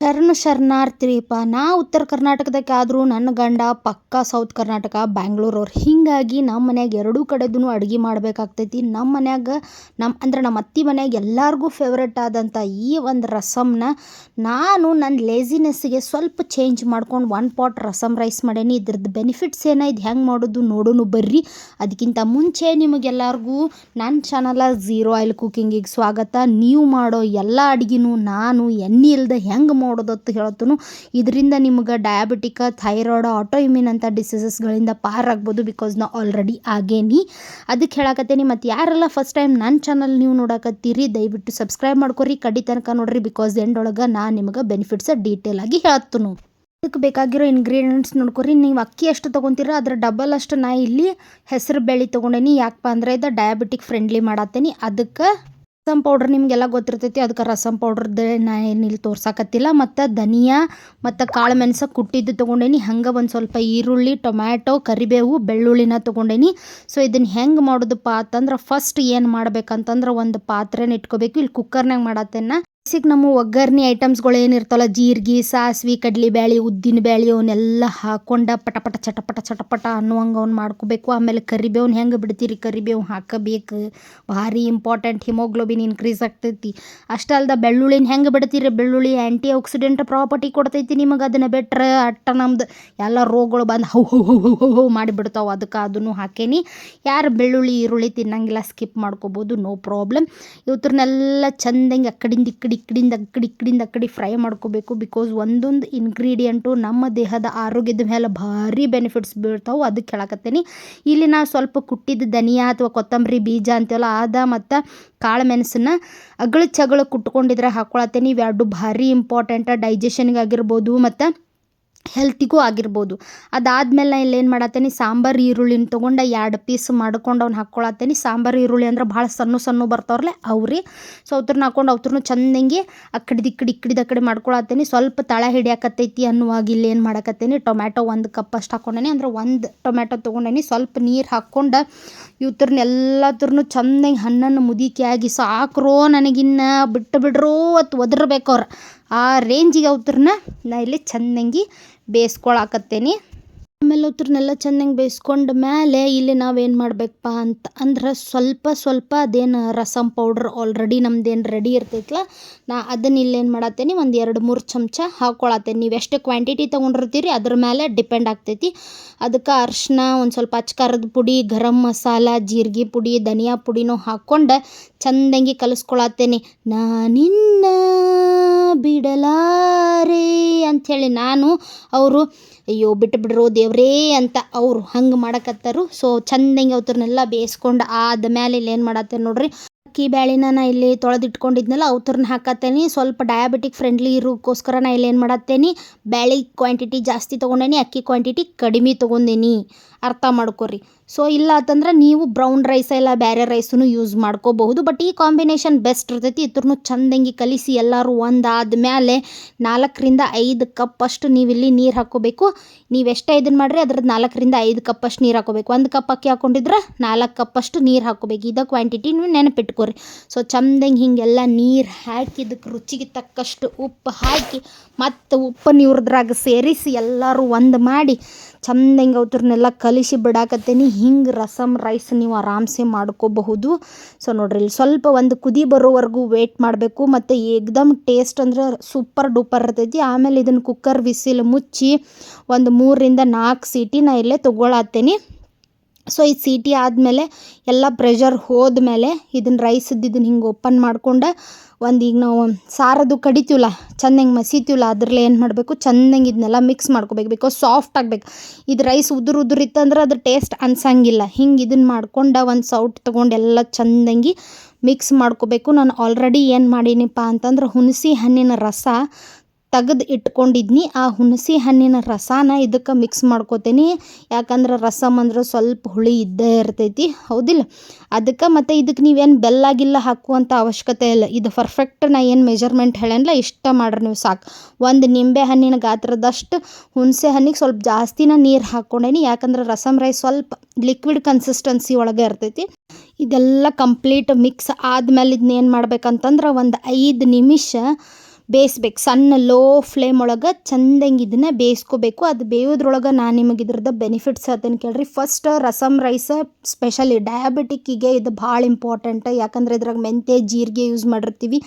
ಶರಣ ಶರಣಾರ್ಥಿರಿಪ್ಪ ನಾ ಉತ್ತರ ಕರ್ನಾಟಕದಕ್ಕೆ ಆದರೂ ನನ್ನ ಗಂಡ ಪಕ್ಕಾ ಸೌತ್ ಕರ್ನಾಟಕ ಬ್ಯಾಂಗ್ಳೂರವ್ರು ಹೀಗಾಗಿ ನಮ್ಮ ಮನ್ಯಾಗ ಎರಡೂ ಕಡೆದೂ ಅಡುಗೆ ಮಾಡಬೇಕಾಗ್ತೈತಿ. ನಮ್ಮ ಮನ್ಯಾಗ ನಮ್ಮ ಅಂದ್ರೆ ನಮ್ಮ ಅತ್ತೆ ಮನ್ಯಾಗ ಎಲ್ಲರಿಗೂ ಫೇವ್ರೆಟ್ ಆದಂಥ ಈ ಒಂದು ರಸಮ್ನ ನಾನು ನನ್ನ ಲೇಸಿನೆಸ್ಸಿಗೆ ಸ್ವಲ್ಪ ಚೇಂಜ್ ಮಾಡ್ಕೊಂಡು ಒನ್ ಪಾಟ್ ರಸಮ್ ರೈಸ್ ಮಾಡೇನಿ. ಇದ್ರದ್ದು ಬೆನಿಫಿಟ್ಸ್ ಏನ ಇದು ಹೆಂಗೆ ಮಾಡೋದು ನೋಡೋಣ ಬರ್ರಿ. ಅದಕ್ಕಿಂತ ಮುಂಚೆ ನಿಮಗೆಲ್ಲರಿಗೂ ನನ್ನ ಚಾನಲ ಝೀರೋ ಆಯಿಲ್ ಕುಕ್ಕಿಂಗಿಗೆ ಸ್ವಾಗತ. ನೀವು ಮಾಡೋ ಎಲ್ಲ ಅಡುಗೆನೂ ನಾನು ಎಣ್ಣೆ ಇಲ್ಲದೆ ಹೆಂಗೆ ಮಾಡೋದತ್ತು ಹೇಳ್ತನು ಇದರಿಂದ ನಿಮ್ಗೆ ಡಯಾಬಿಟಿಕ ಥೈರಾಯ್ಡ್ ಆಟೋ ಇಮ್ಯೂನ್ ಅಂತ ಡಿಸೀಸಸ್ಗಳಿಂದ ಪಾರಾಗ್ಬೋದು ಬಿಕಾಸ್ ನಾ ಆಲ್ರೆಡಿ ಆಗೇನಿ. ಅದಕ್ಕೆ ಹೇಳಕತ್ತೇನಿ, ಮತ್ತು ಯಾರೆಲ್ಲ ಫಸ್ಟ್ ಟೈಮ್ ನನ್ನ ಚಾನಲ್ ನೀವು ನೋಡಕತ್ತೀರಿ, ದಯವಿಟ್ಟು ಸಬ್ಸ್ಕ್ರೈಬ್ ಮಾಡ್ಕೊರಿ. ಕಡಿ ತನಕ ನೋಡ್ರಿ ಬಿಕಾಸ್ ಎಂಡೊಳಗೆ ನಾನು ನಿಮಗೆ ಬೆನಿಫಿಟ್ಸ್ ಡೀಟೇಲ್ ಆಗಿ ಹೇಳ್ತನು ಅದಕ್ಕೆ ಬೇಕಾಗಿರೋ ಇಂಗ್ರೀಡಿಯೆಂಟ್ಸ್ ನೋಡ್ಕೊರಿ, ನೀವು ಅಕ್ಕಿ ಎಷ್ಟು ತೊಗೊತೀರ ಅದರ ಡಬಲ್ ಅಷ್ಟು ನಾ ಇಲ್ಲಿ ಹೆಸರು ಬೇಳೆ ತೊಗೊಂಡೇನಿ. ಯಾಕಪ್ಪ ಅಂದರೆ ಇದು ಡಯಾಬಿಟಿಕ್ ಫ್ರೆಂಡ್ಲಿ ಮಾಡತ್ತೇನಿ. ಅದಕ್ಕೆ ರಸಮ್ ಪೌಡ್ರ್ ನಿಮಗೆಲ್ಲ ಗೊತ್ತಿರ್ತೈತಿ, ಅದಕ್ಕೆ ರಸಮ್ ಪೌಡ್ರದ್ದು ನಾ ಏನಿಲ್ಲಿ ತೋರ್ಸಕತ್ತಿಲ್ಲ. ಮತ್ತು ಧನಿಯಾ ಮತ್ತು ಕಾಳು ಮೆಣಸು ಕುಟ್ಟಿದ್ದು ತೊಗೊಂಡೇನಿ. ಹಂಗೆ ಒಂದು ಸ್ವಲ್ಪ ಈರುಳ್ಳಿ, ಟೊಮ್ಯಾಟೊ, ಕರಿಬೇವು, ಬೆಳ್ಳುಳ್ಳಿನ ತೊಗೊಂಡೇನಿ. ಸೊ ಇದನ್ನು ಹೆಂಗೆ ಮಾಡೋದಪ್ಪ ಅಂತಂದ್ರೆ ಫಸ್ಟ್ ಏನು ಮಾಡ್ಬೇಕಂತಂದ್ರೆ ಒಂದು ಪಾತ್ರೆನ ಇಟ್ಕೋಬೇಕು. ಇಲ್ಲಿ ಕುಕ್ಕರ್ನಾಗ ಮಾಡತ್ತೇನ. ಬೇಸಿಕ್ ನಮ್ಮ ಒಗ್ಗರಣೆ ಐಟಮ್ಸ್ಗಳು ಏನಿರ್ತಲ್ಲ ಜೀರಿಗೆ, ಸಾಸ್ವೆ ಕಡ್ಲೆಬ್ಯಾಳೆ ಉದ್ದಿನ ಬ್ಯಾಳಿ ಅವನ್ನೆಲ್ಲ ಹಾಕ್ಕೊಂಡು ಪಟಪಟ ಪಟ ಚಟಪಟ ಚಟಪಟ ಅನ್ನುವಂಗೆ ಅವ್ನು ಮಾಡ್ಕೋಬೇಕು. ಆಮೇಲೆ ಕರಿಬೇವ್ನ ಹೆಂಗೆ ಬಿಡ್ತೀರಿ? ಕರಿಬೇವು ಹಾಕಬೇಕು. ಭಾರಿ ಇಂಪಾರ್ಟೆಂಟ್ ಹಿಮೋಗ್ಲೋಬಿನ್ ಇನ್ಕ್ರೀಸ್ ಆಗ್ತೈತಿ. ಅಷ್ಟೇ ಅಲ್ದ ಬೆಳ್ಳುಳ್ಳಿನ ಹೆಂಗೆ ಬಿಡ್ತೀರಿ? ಬೆಳ್ಳುಳ್ಳಿ ಆ್ಯಂಟಿ ಆಕ್ಸಿಡೆಂಟ್ ಪ್ರಾಪರ್ಟಿ ಕೊಡ್ತೈತಿ ನಿಮಗೆ. ಅದನ್ನು ಬಿಟ್ರೆ ಅಟ್ಟ ನಮ್ದು ಎಲ್ಲ ರೋಗಗಳು ಬಂದು ಹೌ ಹೌ ಹೌ ಹೌ ಹೌ ಮಾಡಿಬಿಡ್ತಾವೆ. ಅದಕ್ಕೆ ಅದನ್ನು ಹಾಕೇನಿ. ಯಾರು ಬೆಳ್ಳುಳ್ಳಿ, ಈರುಳ್ಳಿ ತಿನ್ನಂಗಿಲ್ಲ ಸ್ಕಿಪ್ ಮಾಡ್ಕೋಬೋದು ನೋ ಪ್ರಾಬ್ಲಮ್ ಇವತ್ರನ್ನೆಲ್ಲ ಚಂದಂಗೆ ಅಕ್ಕಡಿಂದ ಕಡಿಂದ ಈ ಕಡೆ ಈ ಕಡಿಂದ ಆ ಕಡೆ ಈ ಕಡಿಂದ ಆ ಕಡೆ ಫ್ರೈ ಮಾಡ್ಕೋಬೇಕು ಬಿಕಾಸ್ ಒಂದೊಂದು ಇನ್ಗ್ರೀಡಿಯೆಂಟು ನಮ್ಮ ದೇಹದ ಆರೋಗ್ಯದ ಮೇಲೆ ಭಾರಿ ಬೆನಿಫಿಟ್ಸ್ ಬೀಳ್ತಾವೆ. ಅದಕ್ಕೆ ಹೇಳಕತ್ತೇನಿ. ಇಲ್ಲಿ ನಾವು ಸ್ವಲ್ಪ ಕುಟ್ಟಿದ ಧನಿಯಾ ಅಥವಾ ಕೊತ್ತಂಬರಿ ಬೀಜ ಅಂತೆಲ್ಲ ಆದ ಮತ್ತು ಕಾಳು ಮೆಣಸನ್ನ ಅಗಳು ಚಗಳು ಕುಟ್ಕೊಂಡಿದ್ರೆ ಹಾಕ್ಕೊಳತ್ತೇನಿ ಇವೆರಡು ಭಾರಿ ಇಂಪಾರ್ಟೆಂಟ ಡೈಜೆಷನ್ಗೆ ಆಗಿರ್ಬೋದು ಮತ್ತು ಹೆಲ್ತಿಗೂ ಆಗಿರ್ಬೋದು. ಅದಾದ್ಮೇಲೆ ನಾ ಇಲ್ಲಿ ಏನು ಮಾಡತ್ತೇನಿ ಸಾಂಬಾರು, ಈರುಳ್ಳಿನ ತೊಗೊಂಡು ಎರಡು ಪೀಸ್ ಮಾಡ್ಕೊಂಡು ಅವ್ನು ಹಾಕ್ಕೊಳತ್ತೇನಿ ಸಾಂಬಾರು, ಈರುಳ್ಳಿ ಅಂದ್ರೆ ಭಾಳ ಸಣ್ಣ ಸಣ್ಣ ಬರ್ತಾವ್ರಲ್ಲ, ಅವ್ರಿ. ಸೊ ಅವ್ರನ್ನ ಹಾಕೊಂಡು ಅವ್ರನ್ನ ಚಂದಂಗೆ ಆ ಕಡೆ ಇಕ್ಕಡಿದ ಕಡೆ ಮಾಡ್ಕೊಳತ್ತೇನಿ ಸ್ವಲ್ಪ ತಳ ಹಿಡಿಯಾಕತ್ತೈತಿ ಅನ್ನುವಾಗ ಇಲ್ಲಿ ಏನು ಮಾಡಕತ್ತೇನೆ. ಟೊಮ್ಯಾಟೊ ಒಂದು ಕಪ್ ಅಷ್ಟು ಹಾಕ್ಕೊಂಡೇನಿ ಅಂದ್ರೆ ಒಂದು ಟೊಮ್ಯಾಟೊ ತೊಗೊಂಡೇನಿ. ಸ್ವಲ್ಪ ನೀರು ಹಾಕ್ಕೊಂಡು ಇವ್ರನ್ನ ಎಲ್ಲದ್ರೂ ಚಂದಂಗೆ ಹಣ್ಣನ್ನು ಮುದಿಕೆಯಾಗಿ ಸಾಕ್ರೋ ನನಗಿನ್ನ ಬಿಟ್ಟು ಬಿಡ್ರೋ ಅತ್ ಒದರ್ಬೇಕು ಆ ರೇಂಜಿಗೆ ಅವ್ರನ್ನ ನಾ ಇಲ್ಲಿ ಚಂದಂಗೆ ಬೇಯಿಸ್ಕೊಳಕತ್ತೇನಿ. ಆಮೇಲೆ ಅವ್ರನ್ನೆಲ್ಲ ಚೆನ್ನಾಗಿ ಬೇಯಿಸ್ಕೊಂಡ ಮೇಲೆ ಇಲ್ಲಿ ನಾವೇನು ಮಾಡಬೇಕಪ್ಪ ಅಂತ ಅಂದ್ರೆ ಸ್ವಲ್ಪ ಸ್ವಲ್ಪ ಅದೇನು ರಸಮ್ ಪೌಡ್ರ್ ಆಲ್ರೆಡಿ ನಮ್ದೇನು ರೆಡಿ ಇರ್ತೈತಲ್ಲ ನಾ ಅದನ್ನ ಇಲ್ಲೇನು ಮಾಡತ್ತೇನಿ, ಒಂದು ಎರಡು ಮೂರು ಚಮಚ ಹಾಕ್ಕೊಳತ್ತೇನೆ ನೀವು ಎಷ್ಟು ಕ್ವಾಂಟಿಟಿ ತೊಗೊಂಡಿರ್ತೀರಿ ಅದ್ರ ಮೇಲೆ ಡಿಪೆಂಡ್ ಆಗ್ತೈತಿ. ಅದಕ್ಕೆ ಅರ್ಶಿನ, ಒಂದು ಸ್ವಲ್ಪ ಅಚ್ಕಾರದ ಪುಡಿ, ಗರಂ ಮಸಾಲ, ಜೀರಿಗೆ ಪುಡಿ, ಧನಿಯಾ ಪುಡಿನೂ ಹಾಕ್ಕೊಂಡು ಚಂದಂಗಿ ಕಲಿಸ್ಕೊಳತ್ತೇನಿ. ನಾನಿನ್ನ ಬಿಡಲಾರೆ ಅಂಥೇಳಿ ನಾನು ಅವರು, ಅಯ್ಯೋ, ಬಿಟ್ಟು ಬಿಡ್ರೋ ದೇವ್ರೇ ಅಂತ ಅವರು ಹಂಗೆ ಮಾಡಕತ್ತಾರು. ಸೊ ಚಂದಂಗೆ ಅವ್ರನ್ನೆಲ್ಲ ಬೇಯಿಸ್ಕೊಂಡು ಆದ್ಮೇಲೆ ಇಲ್ಲಿ ಏನು ಮಾಡತ್ತೇನೆ ನೋಡ್ರಿ. ಅಕ್ಕಿ ಬ್ಯಾಳಿನ ನಾ ಇಲ್ಲಿ ತೊಳೆದಿಟ್ಕೊಂಡಿದ್ನಲ್ಲ ಅವ್ರನ್ನ ಹಾಕತ್ತೇನಿ. ಸ್ವಲ್ಪ ಡಯಾಬಿಟಿಕ್ ಫ್ರೆಂಡ್ಲಿ ಇರೋಕ್ಕೋಸ್ಕರ ನಾ ಇಲ್ಲಿ ಏನು ಮಾಡತ್ತೇನಿ. ಬ್ಯಾಳಿ ಕ್ವಾಂಟಿಟಿ ಜಾಸ್ತಿ ತೊಗೊಂಡೇನಿ, ಅಕ್ಕಿ ಕ್ವಾಂಟಿಟಿ ಕಡಿಮೆ ತೊಗೊಂಡೇನಿ. ಅರ್ಥ ಮಾಡ್ಕೊರಿ. ಸೊ ಇಲ್ಲ ಅಂತಂದ್ರೆ ನೀವು ಬ್ರೌನ್ ರೈಸ್ ಇಲ್ಲ ಬೇರೆ ರೈಸನ್ನು ಯೂಸ್ ಮಾಡ್ಕೋಬಹುದು. ಬಟ್ ಈ ಕಾಂಬಿನೇಷನ್ ಬೆಸ್ಟ್ ಇರ್ತೈತಿ. ಇದ್ರೂ ಚಂದಂಗಿ ಕಲಿಸಿ ಎಲ್ಲರೂ ಒಂದಾದ ಮೇಲೆ ನಾಲ್ಕರಿಂದ ಐದು ಕಪ್ ಅಷ್ಟು ನೀವು ಇಲ್ಲಿ ನೀರು ಹಾಕೋಬೇಕು ನೀವು ಎಷ್ಟೇ ಇದನ್ನು ಮಾಡಿರಿ ಅದ್ರದ್ದು ನಾಲ್ಕರಿಂದ ಐದು ಕಪ್ ಅಷ್ಟು ನೀರು ಹಾಕೋಬೇಕು ಒಂದು ಕಪ್ ಅಕ್ಕಿ ಹಾಕೊಂಡಿದ್ರೆ ನಾಲ್ಕು ಕಪ್ ಅಷ್ಟು ನೀರು ಹಾಕೋಬೇಕು ಇದ ಕ್ವಾಂಟಿಟಿ ನೀವು ನೆನಪಿಟ್ಕೊರಿ. ಸೊ ಚಂದಂಗೆ ಹಿಂಗೆಲ್ಲ ನೀರು ಹಾಕಿ ಇದಕ್ಕೆ ರುಚಿಗೆ ತಕ್ಕಷ್ಟು ಉಪ್ಪು ಹಾಕಿ ಮತ್ತು ಉಪ್ಪನ್ನು ಇವ್ರದ್ರಾಗ ಸೇರಿಸಿ ಎಲ್ಲರೂ ಒಂದು ಮಾಡಿ ಚಂದಂಗೆ ಅವ್ರನ್ನೆಲ್ಲ ಕಲಿಸಿ ಬಿಡಾಕತ್ತೇನಿ. ಹಿಂಗೆ ರಸಮ್, ರೈಸ್ ನೀವು ಆರಾಮ್ಸೆ ಮಾಡ್ಕೋಬಹುದು. ಸೊ ನೋಡ್ರಿ, ಇಲ್ಲಿ ಸ್ವಲ್ಪ ಒಂದು ಕುದಿ ಬರೋವರೆಗೂ ವೇಟ್ ಮಾಡಬೇಕು. ಮತ್ತು ಏಕ್ದಮ್ ಟೇಸ್ಟ್ ಅಂದ್ರೆ ಸೂಪರ್ ಡೂಪರ್ ಇರ್ತೈತಿ. ಆಮೇಲೆ ಇದನ್ನು ಕುಕ್ಕರ್ ವಿಸಿಲ್ ಮುಚ್ಚಿ ಒಂದು ಮೂರರಿಂದ ನಾಲ್ಕು ಸೀಟಿ ನಾ ಇಲ್ಲೇ ತೊಗೊಳತ್ತೇನಿ. ಸೊ ಈ ಸೀಟಿ ಆದಮೇಲೆ ಎಲ್ಲ ಪ್ರೆಷರ್ ಹೋದ್ಮೇಲೆ ಇದನ್ನು ರೈಸದ್ದು ಇದನ್ನು ಹಿಂಗೆ ಓಪನ್ ಮಾಡ್ಕೊಂಡು ಒಂದು ಈಗ ನಾವು ಸಾರದು ಕಡಿತೀವಲ್ಲ, ಚೆನ್ನಾಗಿ ಮಸೀತೀವಲ್ಲ, ಅದರಲ್ಲಿ ಏನು ಮಾಡಬೇಕು? ಚೆನ್ನಾಗಿ ಇದನ್ನೆಲ್ಲ ಮಿಕ್ಸ್ ಮಾಡ್ಕೋಬೇಕು. ಬಿಕಾಸ್ ಸಾಫ್ಟ್ ಆಗಬೇಕು. ಇದು ರೈಸ್ ಉದುರು ಇತ್ತಂದ್ರೆ ಅದು ಟೇಸ್ಟ್ ಅನ್ಸಂಗಿಲ್ಲ. ಹಿಂಗೆ ಇದನ್ನು ಮಾಡ್ಕೊಂಡು ಒಂದು ಸೌಟ್ ತೊಗೊಂಡು ಎಲ್ಲ ಚೆಂದಂಗಿ ಮಿಕ್ಸ್ ಮಾಡ್ಕೋಬೇಕು. ನಾನು ಆಲ್ರೆಡಿ ಏನು ಮಾಡೀನಿಪ್ಪ ಅಂತಂದ್ರೆ ಹುಣಸೆ ಹಣ್ಣಿನ ರಸ ತೆಗೆದು ಇಟ್ಕೊಂಡಿದ್ನಿ. ಆ ಹುಣಸೆ ಹಣ್ಣಿನ ರಸನ ಇದಕ್ಕೆ ಮಿಕ್ಸ್ ಮಾಡ್ಕೋತೀನಿ. ಯಾಕಂದ್ರೆ ರಸಮ್ ಅಂದ್ರೆ ಸ್ವಲ್ಪ ಹುಳಿ ಇದ್ದೇ ಇರ್ತೈತಿ. ಹೌದಿಲ್ಲ? ಅದಕ್ಕೆ ಮತ್ತು ಇದಕ್ಕೆ ನೀವೇನು ಬೆಲ್ಲ ಗಿಲ್ಲ ಹಾಕುವಂಥ ಅವಶ್ಯಕತೆ ಇಲ್ಲ. ಇದು ಪರ್ಫೆಕ್ಟ್ ನಾ ಏನು ಮೆಜರ್ಮೆಂಟ್ ಹೇಳೇನಲ್ಲ ಇಷ್ಟ ಮಾಡ್ರಿ ನೀವು ಸಾಕು. ಒಂದು ನಿಂಬೆ ಹಣ್ಣಿನ ಗಾತ್ರದಷ್ಟು ಹುಣಸೆ ಹಣ್ಣಿಗೆ ಸ್ವಲ್ಪ ಜಾಸ್ತಿನ ನೀರು ಹಾಕ್ಕೊಂಡೇನಿ. ಯಾಕಂದ್ರೆ ರಸಮ್ ರೈಸ್ ಸ್ವಲ್ಪ ಲಿಕ್ವಿಡ್ ಕನ್ಸಿಸ್ಟೆನ್ಸಿ ಒಳಗೆ ಇರ್ತೈತಿ. ಇದೆಲ್ಲ ಕಂಪ್ಲೀಟ್ ಮಿಕ್ಸ್ ಆದ್ಮೇಲೆ ಇದನ್ನ ಏನು ಮಾಡ್ಬೇಕಂತಂದ್ರೆ ಒಂದು ಐದು ನಿಮಿಷ ಬೇಯಿಸ್ಬೇಕು. ಸಣ್ಣ ಲೋ ಫ್ಲೇಮ್ ಒಳಗೆ ಚಂದಂಗೆ ಇದನ್ನು ಬೇಯಿಸ್ಕೋಬೇಕು. ಅದು ಬೇಯೋದ್ರೊಳಗೆ ನಾನು ನಿಮಗೆ ಇದ್ರದ್ದು ಬೆನಿಫಿಟ್ಸ್ ಹೇಳ್ತೇನೆ ಕೇಳ್ರಿ. ಫಸ್ಟ್ ರಸಮ್ ರೈಸ ಸ್ಪೆಷಲಿ ಡಯಾಬಿಟಿಕ್ಕಿಗೆ ಇದು ಭಾಳ ಇಂಪಾರ್ಟೆಂಟ್ ಯಾಕಂದ್ರೆ ಇದ್ರಾಗ ಮೆಂತ್ಯ, ಜೀರಿಗೆ ಯೂಸ್ ಮಾಡಿರ್ತೀವಿ.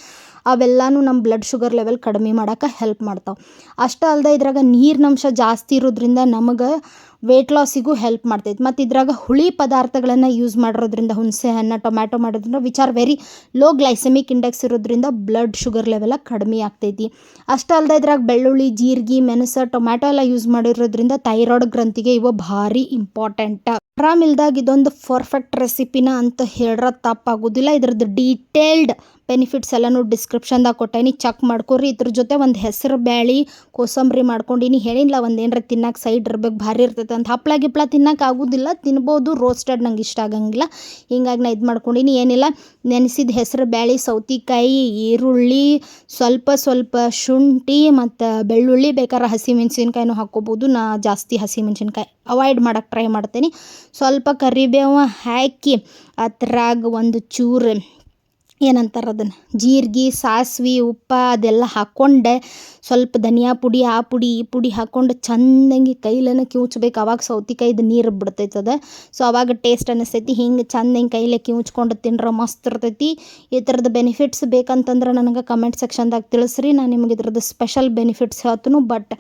ಅವೆಲ್ಲನೂ ನಮ್ಮ ಬ್ಲಡ್ ಶುಗರ್ ಲೆವೆಲ್ ಕಡಿಮೆ ಮಾಡಕ್ಕೆ ಹೆಲ್ಪ್ ಮಾಡ್ತಾವೆ. ಅಷ್ಟೇ ಅಲ್ಲದೆ ಇದ್ರಾಗ ನೀರಿನಂಶ ಜಾಸ್ತಿ ಇರೋದ್ರಿಂದ ನಮಗೆ ವೆಯ್ಟ್ ಲಾಸಿಗೂ ಹೆಲ್ಪ್ ಮಾಡ್ತೈತಿ. ಮತ್ತು ಇದ್ರಾಗ ಹುಳಿ ಪದಾರ್ಥಗಳನ್ನು ಯೂಸ್ ಮಾಡಿರೋದ್ರಿಂದ ಹುಣಸೆ ಹಣ್ಣು, ಟೊಮ್ಯಾಟೊ ಮಾಡೋದ್ರಿಂದ which are very low glycemic index ಇರೋದ್ರಿಂದ ಬ್ಲಡ್ ಶುಗರ್ ಲೆವೆಲ ಕಡಿಮೆ ಆಗ್ತೈತಿ. ಅಷ್ಟೇ ಅಲ್ಲದೆ ಇದ್ರಾಗ ಬೆಳ್ಳುಳ್ಳಿ, ಜೀರಿಗೆ, ಮೆಣಸು, ಟೊಮ್ಯಾಟೊ ಎಲ್ಲ ಯೂಸ್ ಮಾಡಿರೋದ್ರಿಂದ ಥೈರಾಯ್ಡ್ ಗ್ರಂಥಿಗೆ ಇವು ಭಾರಿ ಇಂಪಾರ್ಟೆಂಟ್ ಆರಾಮಿಲ್ದಾಗ ಇದೊಂದು ಪರ್ಫೆಕ್ಟ್ ರೆಸಿಪಿನ ಅಂತ ಹೇಳ್ರ ತಪ್ಪಾಗೋದಿಲ್ಲ. ಇದ್ರದ್ದು ಡೀಟೇಲ್ಡ್ ಬೆನಿಫಿಟ್ಸ್ ಎಲ್ಲನೂ ಡಿಸ್ಕ್ರಿಪ್ಷನ್ದಾಗ ಕೊಟ್ಟೇನಿ. ಚೆಕ್ ಮಾಡ್ಕೊರಿ. ಇದ್ರ ಜೊತೆ ಒಂದು ಹೆಸರು ಬ್ಯಾಳಿ, ಕೋಸಂಬರಿ ಮಾಡ್ಕೊಂಡಿನಿ. ಹೇಳಿಲ್ಲ ಒಂದು ಏನರ ತಿನ್ನಕ್ಕೆ ಸೈಡ್ ಇರ್ಬೇಕು, ಭಾರಿ ಇರ್ತೈತೆ ಅಂತ. ಹಪ್ಳ ಗಿಪ್ಳ ತಿನ್ನಕ್ಕೆ ಆಗೋದಿಲ್ಲ. ತಿನ್ಬೋದು. ರೋಸ್ಟೆಡ್ ನಂಗೆ ಇಷ್ಟ ಆಗಂಗಿಲ್ಲ. ಹಿಂಗಾಗಿ ನಾ ಇದು ಮಾಡ್ಕೊಂಡಿನಿ. ಏನಿಲ್ಲ. ನೆನೆಸಿದ ಹೆಸರು ಬ್ಯಾಳಿ, ಸೌತಿಕಾಯಿ, ಈರುಳ್ಳಿ, ಸ್ವಲ್ಪ ಸ್ವಲ್ಪ ಶುಂಠಿ ಮತ್ತು ಬೆಳ್ಳುಳ್ಳಿ ಬೇಕಾದ್ರೆ ಹಸಿಮೆಣ್ಸಿನ್ಕಾಯಿನೂ ಹಾಕ್ಕೋಬೋದು. ನಾ ಜಾಸ್ತಿ ಹಸಿಮೆಣ್ಸಿನ್ಕಾಯಿ ಅವಾಯ್ಡ್ ಮಾಡೋಕ್ಕೆ ಟ್ರೈ ಮಾಡ್ತೀನಿ. ಸ್ವಲ್ಪ ಕರಿಬೇವು ಹಾಕಿ ಅದ್ರಾಗ ಒಂದು ಚೂರು ಏನಂತಾರೆ ಅದನ್ನು? ಜೀರಿಗೆ, ಸಾಸ್ವೆ, ಉಪ್ಪು ಅದೆಲ್ಲ ಹಾಕ್ಕೊಂಡೆ ಸ್ವಲ್ಪ ಧನಿಯಾ ಪುಡಿ, ಆ ಪುಡಿ, ಈ ಪುಡಿ ಹಾಕ್ಕೊಂಡು ಚಂದಂಗೆ ಕೈಲೇನ ಕಿವುಚ್ಬೇಕು. ಅವಾಗ ಸೌತಿಕಾಯ್ದು ನೀರು ಬಿಡ್ತೈತೆ ಅದು. ಸೊ ಅವಾಗ ಟೇಸ್ಟ್ ಅನ್ನಿಸ್ತೈತಿ ಹಿಂಗೆ ಚಂದಂಗೆ ಕೈಲೇ ಕಿವುಚ್ಕೊಂಡು ತಿಂದ್ರೆ ಮಸ್ತ್ ಇರ್ತೈತಿ. ಈ ಥರದ ಬೆನಿಫಿಟ್ಸ್ ಬೇಕಂತಂದ್ರೆ ನನಗೆ ಕಮೆಂಟ್ ಸೆಕ್ಷನ್ದಾಗ ತಿಳಿಸ್ರಿ. ನಾನು ನಿಮ್ಗೆ ಇದ್ರದ್ದು ಸ್ಪೆಷಲ್ ಬೆನಿಫಿಟ್ಸ್ ಹೇಳ್ತೀನಿ. ಬಟ್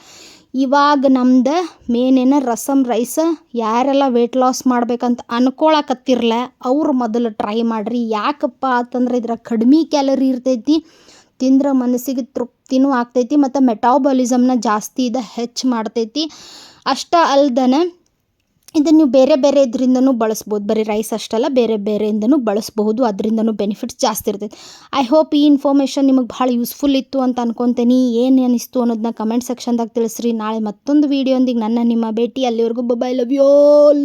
ಇವಾಗ ನಮ್ದು ಮೇನ್ ಏನು ರಸಮ್ ರೈಸ್ ಯಾರೆಲ್ಲ ವೆಯ್ಟ್ ಲಾಸ್ ಮಾಡ್ಬೇಕಂತ ಅನ್ಕೊಳಕತ್ತಿರ್ಲ, ಅವ್ರು ಮೊದಲು ಟ್ರೈ ಮಾಡಿರಿ. ಯಾಕಪ್ಪ ಅಂತಂದ್ರೆ ಇದ್ರಾಗ ಕಡಿಮೆ ಕ್ಯಾಲರಿ ಇರ್ತೈತಿ, ತಿಂದ್ರೆ ಮನಸ್ಸಿಗೆ ತೃಪ್ತಿನೂ ಆಗ್ತೈತಿ, ಮತ್ತು ಮೆಟಾಬಾಲಿಸಮ್ನ ಜಾಸ್ತಿ ಇದು ಹೆಚ್ಚು ಮಾಡ್ತೈತಿ. ಅಷ್ಟೇ ಅಲ್ದನೆ ಇದನ್ನು ನೀವು ಬೇರೆ ಬೇರೆ ಇದರಿಂದನೂ ಬಳಸ್ಬೋದು. ಬರೀ ರೈಸ್ ಅಷ್ಟಲ್ಲ, ಬೇರೆ ಬೇರೆಯಿಂದನೂ ಬಳಸ್ಬಹುದು. ಅದರಿಂದನೂ ಬೆನಿಫಿಟ್ಸ್ ಜಾಸ್ತಿ ಇರ್ತೈತೆ. ಐ ಹೋಪ್ ಈ ಇನ್ಫಾರ್ಮೇಷನ್ ನಿಮಗೆ ಭಾಳ ಯೂಸ್ಫುಲ್ ಇತ್ತು ಅಂತ ಅನ್ಕೊತೀನಿ. ಏನು ಅನಿಸ್ತು ಅನ್ನೋದನ್ನ ಕಮೆಂಟ್ ಸೆಕ್ಷನ್ದಾಗ ತಿಳಿಸ್ರಿ. ನಾಳೆ ಮತ್ತೊಂದು ವೀಡಿಯೋಂದಿಗೆ ನನ್ನ ನಿಮ್ಮ ಭೇಟಿ. ಅಲ್ಲಿವರೆಗೂ ಬೈ ಲವ್ ಯು ಆಲ್